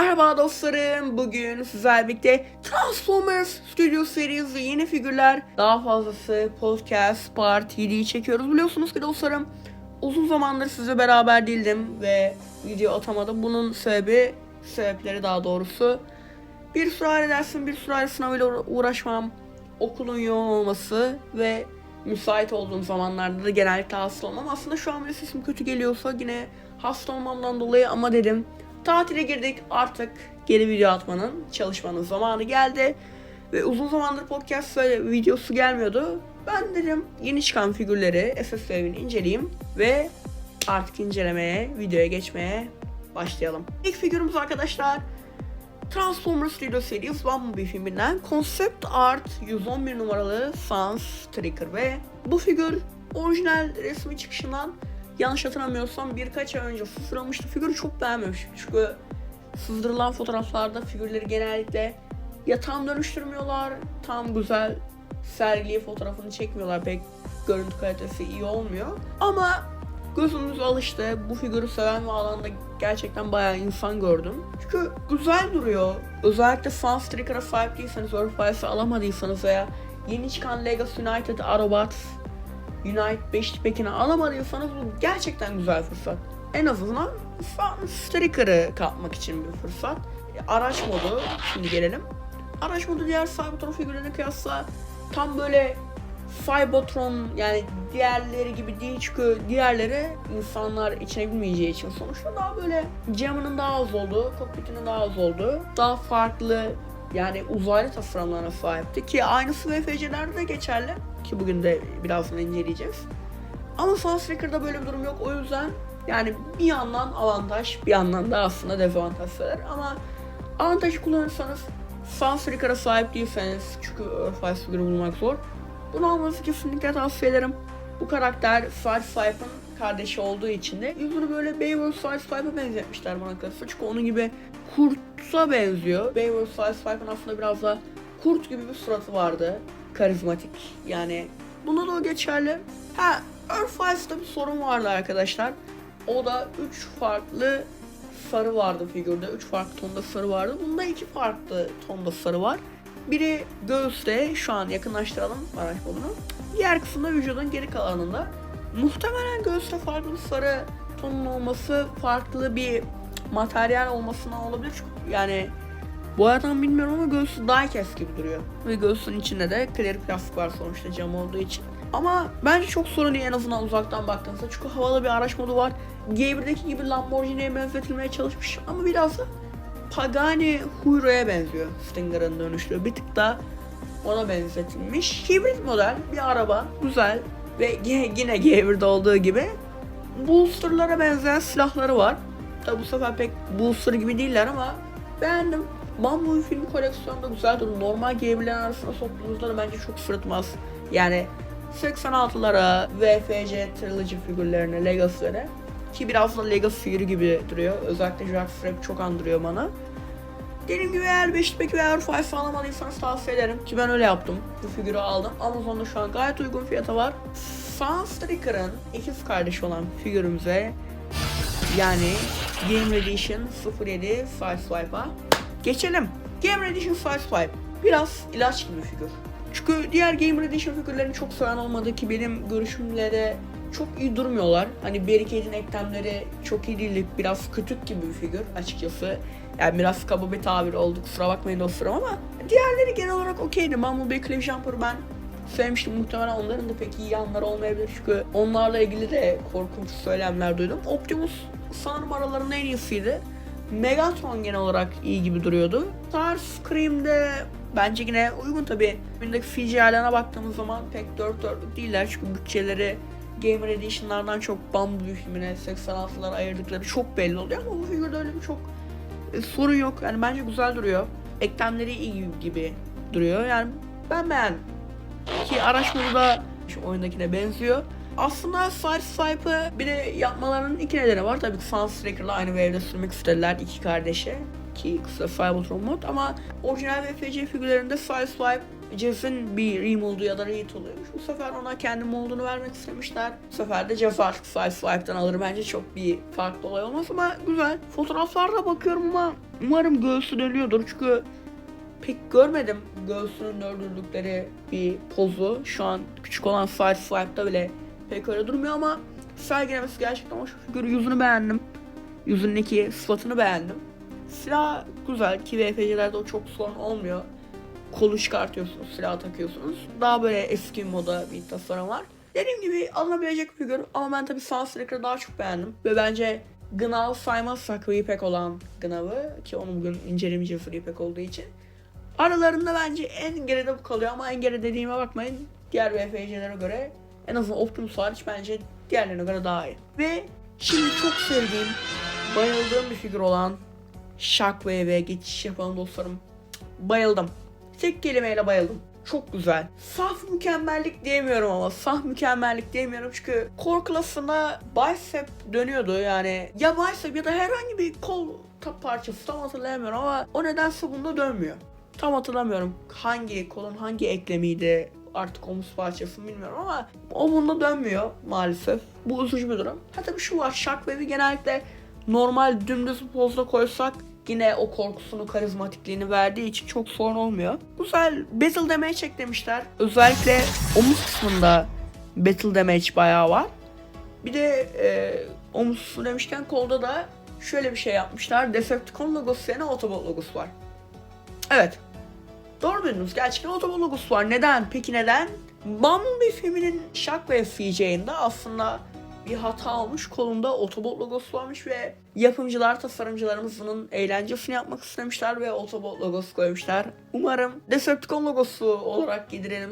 Merhaba dostlarım. Bugün sizlerle birlikte Transformers Studio serisi yeni figürler daha fazlası podcast part 7'yi çekiyoruz. Biliyorsunuz ki dostlarım uzun zamandır sizle beraber değildim ve video atamadım. Bunun sebebi sebepleri daha doğrusu bir sürü aile dersim, bir sürü sınavıyla uğra- uğraşmam, okulun yoğun olması ve müsait olduğum zamanlarda da genellikle hasta olmam. Aslında şu an bile sesim kötü geliyorsa yine hasta olmamdan dolayı ama dedim tatile girdik artık geri video atmanın, çalışmanın zamanı geldi. Ve uzun zamandır podcast ve videosu gelmiyordu. Ben dedim yeni çıkan figürleri evini inceleyeyim ve artık incelemeye, videoya geçmeye başlayalım. İlk figürümüz arkadaşlar Transformers Studio Series Bumblebee filminden Concept Art 111 numaralı Sans Striker ve bu figür orijinal resmi çıkışından yanlış hatırlamıyorsam birkaç ay önce sızdırılmıştı. Figürü çok beğenmemiştim çünkü sızdırılan fotoğraflarda figürleri genellikle ya tam dönüştürmüyorlar, tam güzel sergiliye fotoğrafını çekmiyorlar. Pek görüntü kalitesi iyi olmuyor. Ama gözümüz alıştı. Bu figürü seven ve alanda gerçekten bayağı insan gördüm. Çünkü güzel duruyor. Özellikle Sun Strikers sahip değilseniz, Earthfires'ı alamadıysanız veya yeni çıkan Legacy United Autobots Unite 5 pekini alamadıysanız bu gerçekten güzel fırsat. En azından Sun Striker'ı kapmak için bir fırsat. Araç modu, şimdi gelelim. Araç modu diğer Cybertron figürlerine kıyasla tam böyle Cybertron yani diğerleri gibi değil çünkü diğerleri insanlar içine bilmeyeceği için sonuçta daha böyle camının daha az olduğu, kokpitinin daha az olduğu, daha farklı yani uzaylı tasarımlarına sahipti ki aynısı VFC'lerde de geçerli ki bugün de birazdan inceleyeceğiz. Ama Sunstreaker'da böyle bir durum yok o yüzden yani bir yandan avantaj bir yandan da aslında dezavantaj sayılır ama avantajı kullanırsanız Sunstreaker'a sahip değilseniz çünkü Earthrise figürü bulmak zor bunu almanızı kesinlikle tavsiye ederim. Bu karakter Sideswipe'ın kardeşi olduğu için de yüzünü böyle Beowulf Sideswipe'a benzetmişler bana kalırsa. Çünkü onun gibi kurta benziyor. Beowulf Sideswipe'ın aslında biraz da kurt gibi bir suratı vardı. Karizmatik yani. Bunda da o geçerli. Ha Earthfire'da bir sorun vardı arkadaşlar. O da 3 farklı sarı vardı figürde. 3 farklı tonda sarı vardı. Bunda 2 farklı tonda sarı var. Biri göğüste şu an yakınlaştıralım araç modunu. Diğer kısımda vücudun geri kalanında. Muhtemelen göğüste farklı sarı tonun olması farklı bir materyal olmasından olabilir. Çünkü yani boyadan bilmiyorum ama göğsü diecast gibi duruyor. Ve göğsün içinde de clear plastik var sonuçta cam olduğu için. Ama bence çok sorun değil en azından uzaktan baktığınızda. Çünkü havalı bir araç modu var. G1'deki gibi Lamborghini'ye benzetilmeye çalışmış ama biraz da Pagani Huro'ya benziyor Stinger'ın dönüşlüğü. Bir tık da ona benzetilmiş. Hibrit model bir araba. Güzel. Ve yine G1'de olduğu gibi boosterlara benzeyen silahları var. Tabi bu sefer pek booster gibi değiller ama beğendim. Bumblebee filmi koleksiyonda güzel durum. Normal G1'lerin arasına soktuğunuzda da bence çok sırıtmaz. Yani 86'lara, VFC Trilogy figürlerine, Legacy'lere ki biraz da Legacy figürü gibi duruyor. Özellikle Jack Strap çok andırıyor bana. Dediğim gibi eğer 5 peki veya Air 5 alamadıysanız tavsiye ederim ki ben öyle yaptım. Bu figürü aldım. Amazon'da şu an gayet uygun fiyata var. Sunstreaker'ın ikiz kardeşi olan figürümüze yani Game Edition 07 Sideswipe'a geçelim. Game Edition Sideswipe biraz ilaç gibi bir figür. Çünkü diğer Game Edition figürlerini çok seven olmadı ki benim görüşümle de çok iyi durmuyorlar. Hani Barricade'in eklemleri çok iyi değil. Biraz kütük gibi bir figür açıkçası. Yani biraz kaba bir tabir oldu kusura bakmayın dostlarım ama diğerleri genel olarak okeydi. Bumblebee Cliff Jumper'ı ben sevmiştim. Muhtemelen onların da pek iyi yanları olmayabilir. Çünkü onlarla ilgili de korkunç söylemler duydum. Optimus sanırım aralarında en iyisiydi. Megatron genel olarak iyi gibi duruyordu. Starscream'de bence yine uygun tabi. Bundaki CGI'lerine baktığımız zaman pek dört dörtlük değiller çünkü bütçeleri Gamer Edition'lardan çok Bumblebee filmine 86'lara ayırdıkları çok belli oluyor ama bu figürde öyle bir çok e, sorun yok. Yani bence güzel duruyor. Eklemleri iyi gibi duruyor. Yani ben beğendim. Ki araç modu da şu oyundakine benziyor. Aslında Sideswipe'ı bir de yapmalarının iki nedeni var. Tabii ki Sunstreaker'la aynı wave'de sürmek istediler iki kardeşe. Ki kısa Cybertron mod ama orijinal VFC figürlerinde Sideswipe Jeff'in bir remoldu ya da read oluyormuş. Bu sefer ona kendi moldunu vermek istemişler. Bu sefer de Jeff artık Sideswipe'dan alır. Bence çok bir farklı olay olmaz ama güzel. Fotoğraflarda bakıyorum ama Umarım göğsü dönüyordur çünkü pek görmedim göğsünün döndürdükleri bir pozu. Şu an küçük olan Side Swipe'da bile pek öyle durmuyor ama sergilemesi gerçekten hoş. Figür yüzünü beğendim. Yüzündeki sıfatını beğendim. Silah güzel ki VFC'lerde o çok sorun olmuyor. Kolu çıkartıyorsunuz, silah takıyorsunuz. Daha böyle eski moda bir tasarım var. Dediğim gibi alınabilecek bir figür ama ben tabii Sunstreaker'ı daha çok beğendim. Ve bence Gnav saymazsak Repack olan Gnav'ı ki onu bugün incelemeyeceğiz Repack olduğu için. Aralarında bence en geride bu kalıyor ama en geride dediğime bakmayın. Diğer VFC'lere göre en azından Optimus hariç bence diğerlerine göre daha iyi. Ve şimdi çok sevdiğim, bayıldığım bir figür olan Shockwave'e geçiş yapalım dostlarım. Bayıldım. Tek kelimeyle bayıldım. Çok güzel. Saf mükemmellik diyemiyorum ama saf mükemmellik diyemiyorum çünkü core klasında bicep dönüyordu yani ya bicep ya da herhangi bir kol parçası tam hatırlayamıyorum ama o nedense bunda dönmüyor. Tam hatırlamıyorum hangi kolun hangi eklemiydi artık omuz parçası bilmiyorum ama o bunda dönmüyor maalesef. Bu üzücü bir durum. Ha tabii şu var Shockwave'i genellikle normal dümdüz pozda koysak yine o korkusunu, karizmatikliğini verdiği için çok sorun olmuyor. Güzel battle damage eklemişler. Özellikle omuz kısmında battle damage bayağı var. Bir de e, omuz demişken kolda da şöyle bir şey yapmışlar. Decepticon logosu yerine Autobot logosu var. Evet. Doğru bildiniz. Gerçekten Autobot logosu var. Neden? Peki neden? Bumblebee filminin Shockwave CJ'inde aslında bir hata olmuş. Kolunda Autobot logosu varmış ve yapımcılar, tasarımcılarımız eğlencesini yapmak istemişler ve Autobot logosu koymuşlar. Umarım Decepticon logosu olarak giydirelim.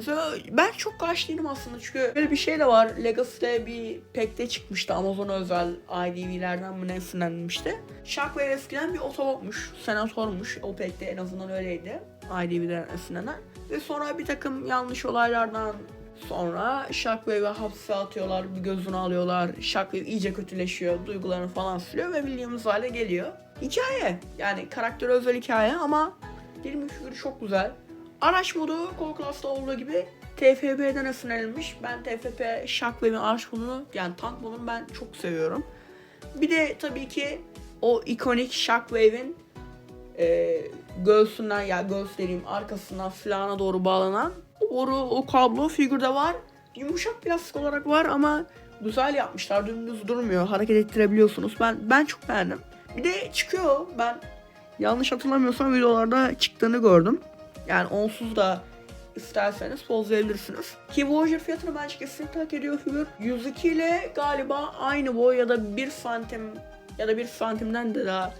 Ben çok karşı aslında çünkü böyle bir şey de var. Legacy'de bir pack'te çıkmıştı. Amazon özel IDV'lerden mi ne esinlenmişti. Shockwave eskiden bir Autobot'muş. Senatörmüş. O pack'te en azından öyleydi. IDV'den esinlenen. Ve sonra bir takım yanlış olaylardan Sonra Shockwave'i hapse atıyorlar, bir gözünü alıyorlar. Shockwave iyice kötüleşiyor, duygularını falan siliyor ve bildiğimiz hale geliyor. Hikaye, yani karakter özel hikaye ama film figürü çok güzel. Araç modu Core olduğu gibi TFP'den esinlenilmiş. Ben TFP Shockwave'in araç modunu, yani tank modunu ben çok seviyorum. Bir de tabii ki o ikonik Shockwave'in e, göğsünden ya göğüs dediğim arkasından silahına doğru bağlanan Oru, o kablo figürde var. Yumuşak plastik olarak var ama güzel yapmışlar. Dümdüz durmuyor. Hareket ettirebiliyorsunuz. Ben ben çok beğendim. Bir de çıkıyor. Ben yanlış hatırlamıyorsam videolarda çıktığını gördüm. Yani onsuz da isterseniz pozlayabilirsiniz. Ki Voyager fiyatını bence kesinlikle hak ediyor figür. 102 ile galiba aynı boy ya da 1 santim ya da 1 santimden de daha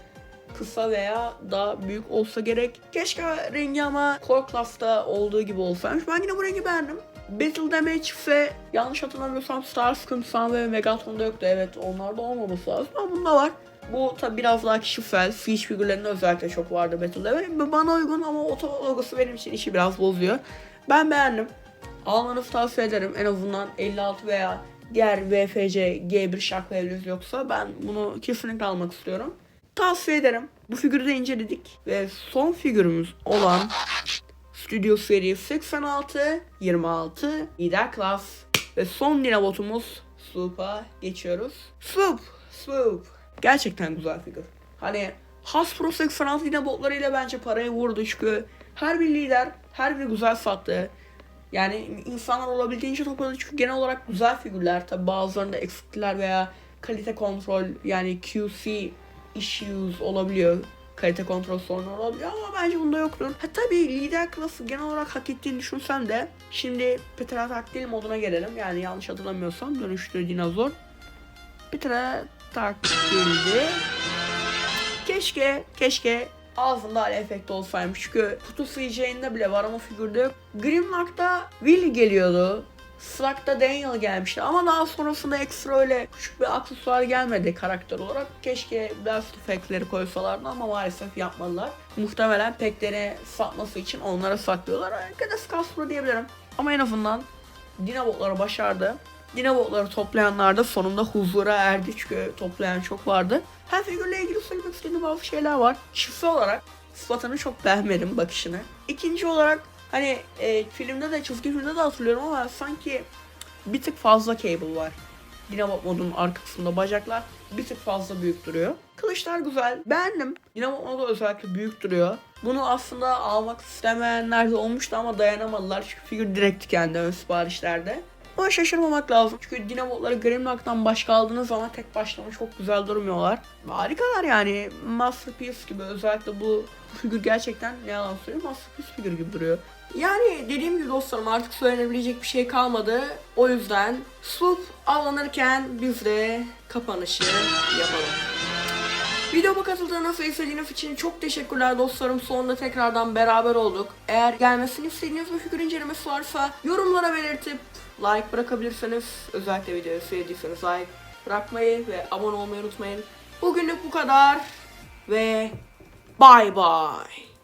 kısa veya daha büyük olsa gerek. Keşke rengi ama Core olduğu gibi olsaymış. Ben yine bu rengi beğendim. Battle Damage ise yanlış hatırlamıyorsam Starscream, Sun ve Megatron'da yoktu. Evet onlarda olmaması lazım ama bunda var. Bu tabi biraz daha kişisel. Siege figürlerinde özellikle çok vardı Battle Damage. Bana uygun ama oto logosu benim için işi biraz bozuyor. Ben beğendim. Almanızı tavsiye ederim. En azından 56 veya diğer VFC G1 Shockwave'iniz yoksa ben bunu kesinlikle almak istiyorum tavsiye ederim. Bu figürü de inceledik ve son figürümüz olan Studio Seri 86, 26, lider class ve son dinabotumuz Swoop'a geçiyoruz. Swoop, Swoop. Gerçekten güzel figür. Hani Hasbro 86 dinabotlarıyla bence parayı vurdu çünkü her bir lider, her bir güzel sattı. Yani insanlar olabildiğince topladı çünkü genel olarak güzel figürler. Tabi bazılarında eksikler veya kalite kontrol yani QC issues olabiliyor. Kalite kontrol sorunu olabiliyor ama bence bunda yoktur. Ha tabii lider klası genel olarak hak ettiğini düşünsem de şimdi Petra taktil moduna gelelim. Yani yanlış hatırlamıyorsam dönüştü dinozor. Petra taktildi. Keşke, keşke ağzında hala efekti olsaymış. Çünkü kutu CJ'inde bile var ama figürde yok. Grimlock'ta Will geliyordu. Slack'ta Daniel gelmişti ama daha sonrasında ekstra öyle küçük bir aksesuar gelmedi karakter olarak. Keşke Blast Effect'leri koysalardı ama maalesef yapmadılar. Muhtemelen pekleri satması için onlara saklıyorlar. Arkadaş Castro diyebilirim. Ama en azından Dinabotları başardı. Dinabotları toplayanlar da sonunda huzura erdi çünkü toplayan çok vardı. Her figürle ilgili söylemek istediğim bazı şeyler var. Şifre olarak sıfatını çok beğenmedim bakışını. İkinci olarak Hani e, filmde de çizgi filmde de hatırlıyorum ama sanki bir tık fazla cable var. Dinamo modunun arka kısmında bacaklar bir tık fazla büyük duruyor. Kılıçlar güzel. Beğendim. Dinamo modu özellikle büyük duruyor. Bunu aslında almak istemeyenler de olmuştu ama dayanamadılar. Çünkü figür direkt tükendi ön siparişlerde. Ama şaşırmamak lazım. Çünkü dinamotları Grimlock'tan başka aldığınız zaman tek başlarına çok güzel durmuyorlar. Harikalar yani. Masterpiece gibi özellikle bu figür gerçekten ne yalan söyleyeyim Masterpiece figür gibi duruyor. Yani dediğim gibi dostlarım artık söylenebilecek bir şey kalmadı. O yüzden Sloop avlanırken biz de kapanışı yapalım. Videoma katıldığınız ve izlediğiniz için çok teşekkürler dostlarım. Sonunda tekrardan beraber olduk. Eğer gelmesini istediğiniz bir figür incelemesi varsa yorumlara belirtip like bırakabilirsiniz. Özellikle videoyu sevdiyseniz like bırakmayı ve abone olmayı unutmayın. Bugünlük bu kadar ve bye bye.